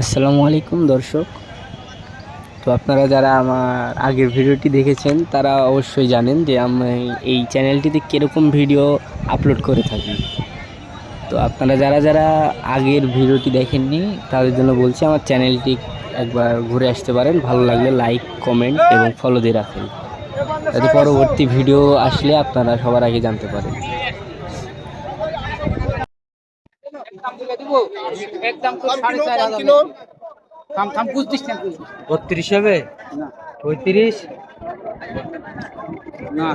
আসসালামু আলাইকুম, দর্শক। তো আপনারা যারা আমার আগের ভিডিওটি দেখেছেন, তারা অবশ্যই জানেন যে আমি এই চ্যানেলটিতে কীরকম ভিডিও আপলোড করে থাকি। তো আপনারা যারা যারা আগের ভিডিওটি দেখেননি, তাদের জন্য বলছি আমার চ্যানেলটি একবার ঘুরে আসতে পারেন। ভালো লাগলে লাইক, কমেন্ট এবং ফলো দিয়ে রাখেন। যাতে পরবর্তী ভিডিও আসলে আপনারা সবার আগে জানতে পারেন। একদম তো সাড়ে চার হাজার। থাম থাম বুঝতিস না বত্রিশ হবে? পঁয়ত্রিশ? না।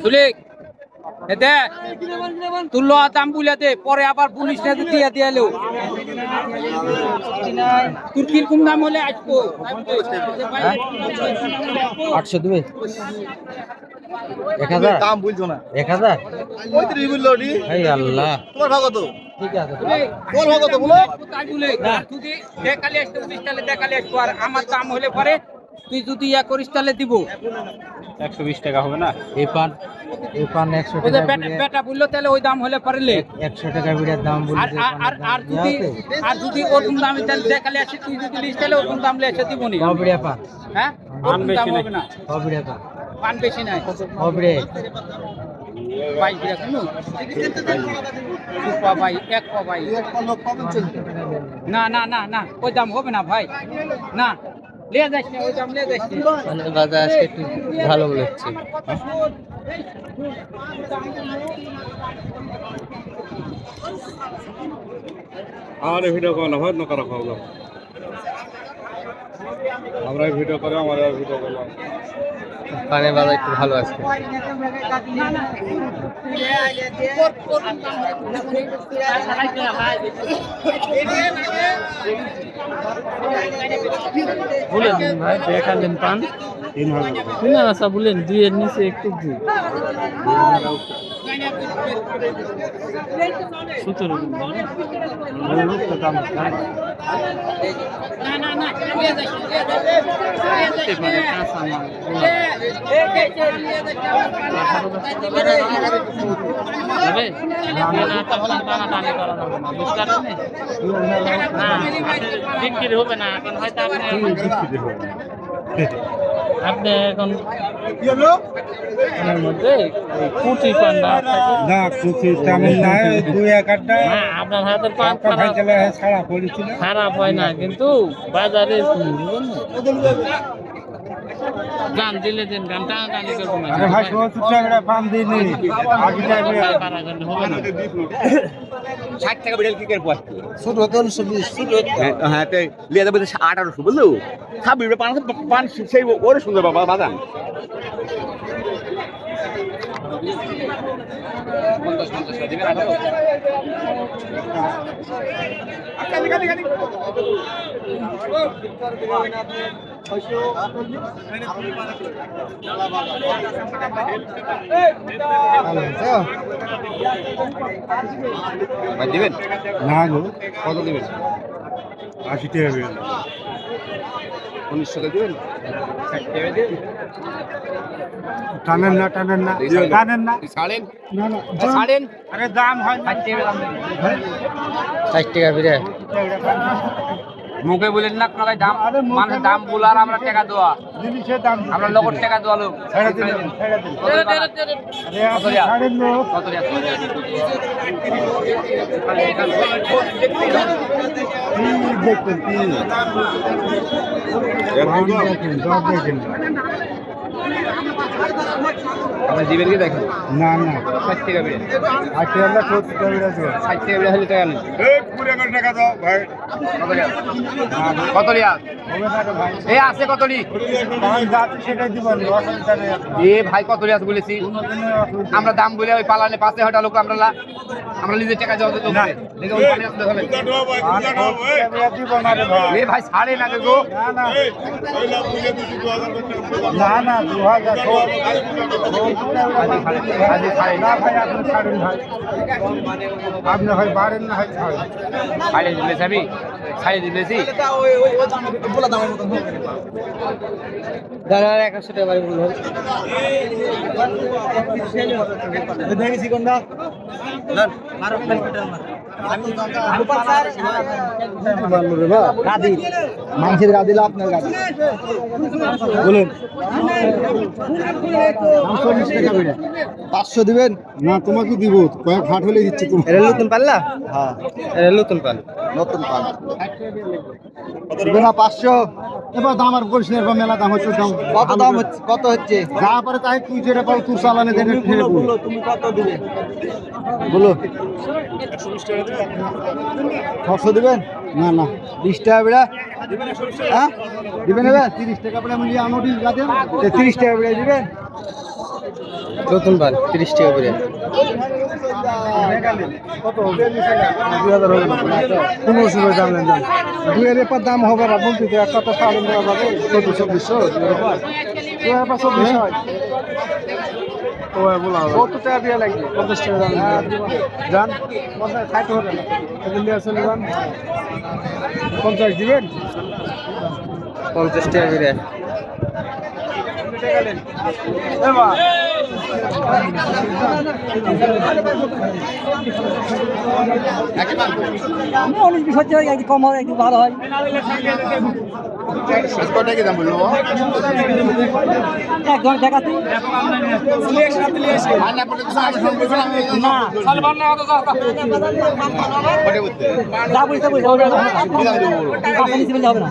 তুলে এতে তুললো দাম বুলাতে পরে আবার পুলিশ না দিয়া দিয়া লো তোর কীরকম দাম হলে আসব আটশো দেবে এক হাজার? দাম বলছো না। এক হাজার? পঁয়ত্রিশ বলল এই আল্লাহ। তোমার ভাগ কত? ঠিক আছে। তোমার ভাগ কত বলো? তাই বলে দেখালে আসতে দেখালে আসব আর আমার দাম হলে পরে তুই যদি ইয়া করিস তাহলে দিব। একশো বিশ টাকা হবে না? এই পান। এই পান একশো টাকা বেটা বেটা বলল তাহলে ওই দাম হলে পারলে একশো টাকা বিড়ের দাম আর আর- যদি আর যদি ওরকম দামে তাহলে দেখালে আসি তুই যদি লিস্ট তাহলে ওরকম দাম লেসে দিব নি। কবিড়ে পান। হ্যাঁ? ওরকম দাম হবে না। কবিড়ে পান। পান বেশি নাই। কবিড়ে বাইশ বিঘা শুনো পা ভাই এক পা ভাই। না না না না। ওই দাম হবে না ভাই। না। মানে বাজার আজকে একটু ভালো বলেছে। আমার ভিডিও কল না হয় নকার করা খাওয়া আমরা ভিডিও করে আমার ভিডিও করলাম। পানের বাজার একটু ভালো আছে বলেন ভাই দেখালেন পান। তিন হাজার। তিন আশা বলেন দুইয়ের নিচে একটু দুই। সতেরো বিক্রি হবে না এখন হয়তো আপনি আপনি এখন এর মধ্যে ওই কুটি পান্ডা থাকে। না খুশি তেমন নাই দুই এক আড্ডা আপনার হাতে পান খারাপ। ছাড়া পড়েছিল খারাপ হয় না কিন্তু বাজারে? গান দিলে দিন গান টানা টানি করব না আরে ভাই সত্তর টাকা পাম দিইনি আগে টাইমে পারা করলে হবে না ষাট টাকা বিড়াল কি করে হ্যাঁ লিয়ে যাবে আঠারোশো বুঝলো ছাব্বিশ পান পান সেই ওরে সুন্দর বাবা বাদাম দিবেন না গো। কত দিবেন? আশি টাকা বিড়াল উনিশশো দিবেন? টানেন না টানেন না। টানেন না। ছাড়েন? না না ছাড়েন? আরে দাম হয় ষাট টাকা বিড়ে মুখে বলেন না আপনারা দাম মানে দাম বলার আমরা টাকা দেওয়া। জিনিসের দাম আমরা লগর টাকা দেওয়া লোক। ছেড়ে দিলেন ছেড়ে দিলেন আরে আপনি ছাড়েন লোক কত রিয়াল? কি দেখতেন কি দাম দেখেন দাম দেখেন আপনি দিবেন কি দেখেন? না না। ষাট টাকা বেড়ে আশি হাজার সত্তর টাকা বেড়ে আছে ষাট টাকা বেড়ে হাজার টাকা নেই টাকা দাও ভাই। কত রিয়াল? এ আছে কত রি দাম যাচ্ছে সেটাই দিবেন অসুবিধা নেই এ ভাই কত রিয়াল বলেছি? আমরা দাম বলে ওই পালানে পাশে হটা লোক আমরা আমরা নিজের টাকা জমা দিতে এ ভাই ছাড়ে না গো না না দু হাজার না ভাই আপনি আপনি হয় বাড়েন না হয় ছাড়েন ছাড়ে দিলেছি আমি। ছাড়ে দিলেছি। একশো টাকা বাড়ি মানুষের গাদি। আপনার গাদি বলুন। পাঁচশো দিবেন? না তোমাকে দিব। কয়েক হাট হলে দিচ্ছি তুমি নতুন পাল্লা? হ্যাঁ। নতুন পাল নতুন পাল দিবে না পাঁচশো। এবার দাম আর করিস না এবার মেলা দাম হচ্ছে দাম। কত দাম হচ্ছে কত হচ্ছে? যা পারে তাই তুই যেটা পাও তুই চালানে দেনে বলো তুমি কত দিবে? বলো। ছশো দিবেন? না না বিশ টাকা বেড়া। হ্যাঁ? দিবেন এবার? তিরিশ টাকা বেড়া মিলিয়ে আনোটি গাছে তিরিশ টাকা বেড়া দিবেন? নতুন পাল তিরিশ টাকা না পনেরোশো করে দাম নেন দুই পর দাম হবে না বলতে একটা তো সাড়ে দেওয়া যাবে চব্বিশ চব্বিশশো দুই হাজার পর দুই হাজার পর চব্বিশ হয় কত টাকা দিয়ে লাগবে? পঞ্চাশ টাকা দাম যান। পঞ্চাশ খাইতে হবে না। চলে যান। পঞ্চাশ দিবেন? পঞ্চাশ টাকা করে। গেলেন অনেক বিষয় একটু কম হয় একটু ভালো হয় কটা কি দাম বলল একজন বুঝতে হবে না বললে হবে না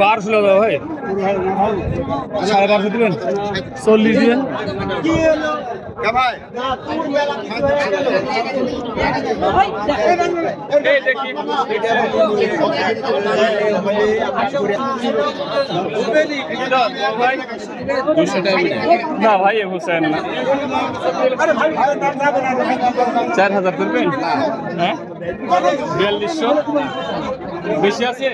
বারোশো দাও ভাই? সাড়ে বারোশো দিবেন? চল্লিশ দিবেন। না ভাই হোসেন না চার হাজার করবেন হ্যাঁ বিয়াল্লিশশো বেশি আছে?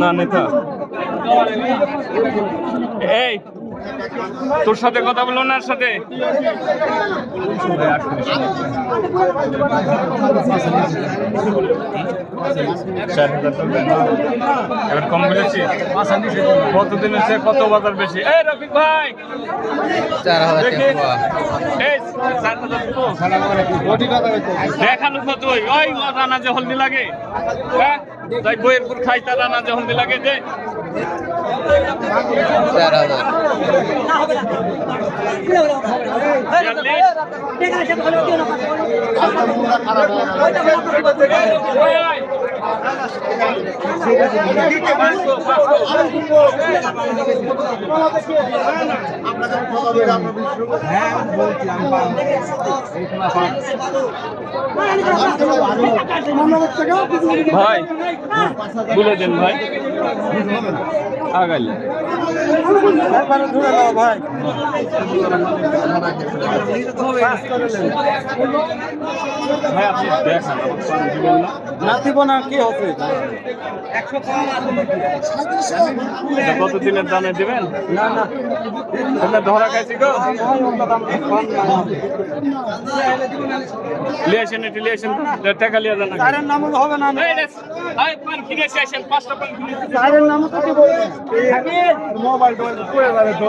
না নেতা। এই তোর সাথে কথা বলো না সাথে? চার হাজার কম বলেছি কতদিন হচ্ছে কত বাজার বেশি? এই রফিক ভাই! চার হাজার দেখি। এই চার হাজার তো। দেখানো কত? ওই রানা যে হলদি লাগে। হ্যাঁ? তাই বইয়ের পুর খাই তার রানা যে হলদি লাগে যে। চার ভাই বলে দেন ভাই। আগালি ভাই আপনি দেখান না দিব না কি হবে কত দিনের দানে দিবেন? না না। এটা ধরা খাইছি গো। লিয়েছেন এটি লিয়েছেন টাকা লিয়ে দেন চারের নাম হবে না পাঁচটা মোবাইল টোবাইল পড়ে যাবে তো।